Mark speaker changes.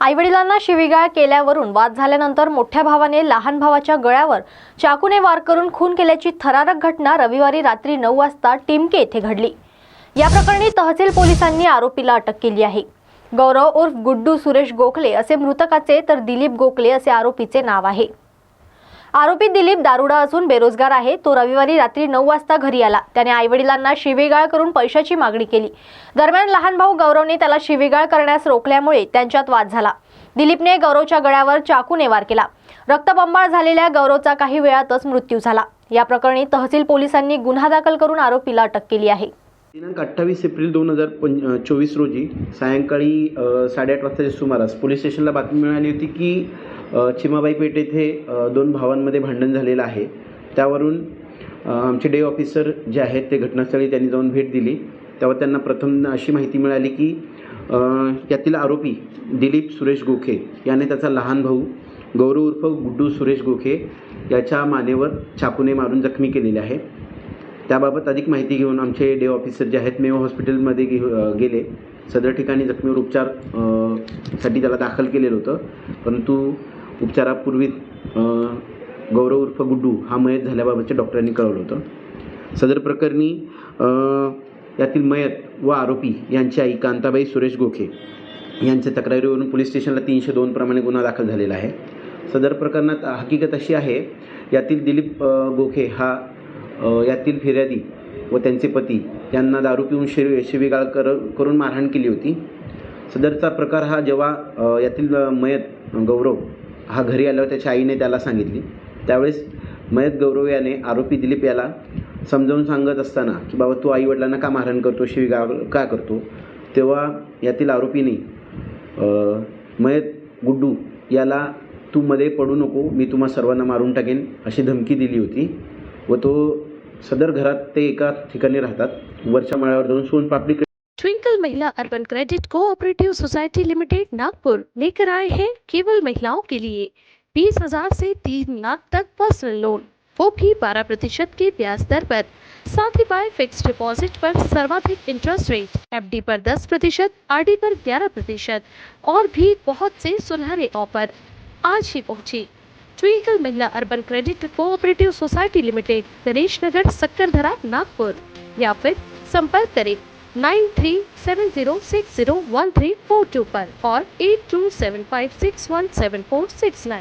Speaker 1: आईवडिलांना शिवीगाळ केल्यावरून वाद झाल्यानंतर मोठ्या भावाने लहान भावाच्या गळ्यावर चाकूने वार करून खून केल्याची थरारक घटना रविवारी रात्री नऊ वाजता टिमके येथे घडली. या प्रकरणी तहसील पोलिसांनी आरोपीला अटक केली आहे. गौरव उर्फ गुड्डू सुरेश गोखले असे मृतकाचे तर दिलीप गोखले असे आरोपीचे नाव आहे. आरोपी दिलीप दारुडा असून बेरोजगार आहे. तो रविवारी रात्री नऊ वाजता घरी आला. त्याने आईवडिलांना शिवेगाळ करून पैशाची मागणी केली. दरम्यान लहान भाऊ गौरवने त्याला शिवेगाळ करण्यास रोखल्यामुळे त्यांच्यात वाद झाला. दिलीपने गौरवच्या गळ्यावर चाकूने वार केला. रक्तबंबाळ झालेल्या गौरवचा काही वेळातच मृत्यू झाला. या प्रकरणी तहसील पोलिसांनी गुन्हा दाखल करून आरोपीला अटक केली आहे.
Speaker 2: दिनांक अठ्ठावीस एप्रिल दोन हजार पं चोवीस रोजी सायंकाळी साडेआठ वाजताच्या सुमारास पोलीस स्टेशनला बातमी मिळाली होती की चिमाबाई पेठ येथे दोन भावांमध्ये भांडण झालेलं आहे. त्यावरून आमचे डे ऑफिसर जे आहेत ते घटनास्थळी त्यांनी जाऊन भेट दिली. तेव्हा त्यांना प्रथम अशी माहिती मिळाली की यातील आरोपी दिलीप सुरेश गोखे याने त्याचा लहान भाऊ गौरव उर्फ गुड्डू सुरेश गोखे याच्या मानेवर चाकूने मारून जखमी केलेले आहे. त्याबाबत अधिक माहिती घेऊन आमचे डे ऑफिसर जे आहेत मेयो हॉस्पिटलमध्ये घेऊ गेले. सदर ठिकाणी जखमीवर उपचारसाठी त्याला दाखल केलेलं होतं. परंतु उपचारापूर्वी गौरव उर्फ गुड्डू हा मयत झाल्याबाबतच्या डॉक्टरांनी कळवलं होतं. सदर प्रकरणी यातील मयत व आरोपी यांची आई कांताबाई सुरेश गोखे यांच्या तक्रारीवरून पोलीस स्टेशनला तीनशे दोन प्रमाणे गुन्हा दाखल झालेला आहे. सदर प्रकरणात हकीकत अशी आहे यातील दिलीप गोखे हा यातील फिर्यादी व त्यांचे पती यांना दारू पिऊन शिवी शिवीगाळ कर करून मारहाण केली होती. सदरचा प्रकार हा जेव्हा यातील मयत गौरव हा घरी आल्यावर त्याच्या आईने त्याला सांगितली. त्यावेळेस मयत गौरव याने आरोपी दिलीप याला समजावून सांगत असताना की बाबा तू आईवडिलांना का मारहाण करतो शिवीगाळ का करतो? तेव्हा यातील आरोपीने मयत गुड्डू याला तू मध्ये पडू नको मी तुम्हा सर्वांना मारून टाकेन अशी धमकी दिली होती व तो सदर घरात ते एका ठिकाणी राहतात. वरच्या माळ्यावर जाऊन soanpapdi
Speaker 3: Twinkle Mahila urban credit cooperative society limited Nagpur लेकर आए हैं केवल महिलाओं के लिए। बीस हज़ार से तीन लाख तक पर्सनल लोन, वो भी बारह प्रतिशत के ब्याज दर पर। साथ ही बाय फिक्स डिपॉजिट पर सर्वाधिक इंटरेस्ट रेट, एफडी पर 10 प्रतिशत आर पर 11 प्रतिशत और भी बहुत से सुनहरे ऑफ़र आज ही पहुँची। Twinkle Mahila urban credit cooperative society limited, Ganesh Nagar, Sakkardara, Nagpur. या फिर संपर्क करें। nine three seven zero six zero one three four two पर और eight two seven five six one seven four six nine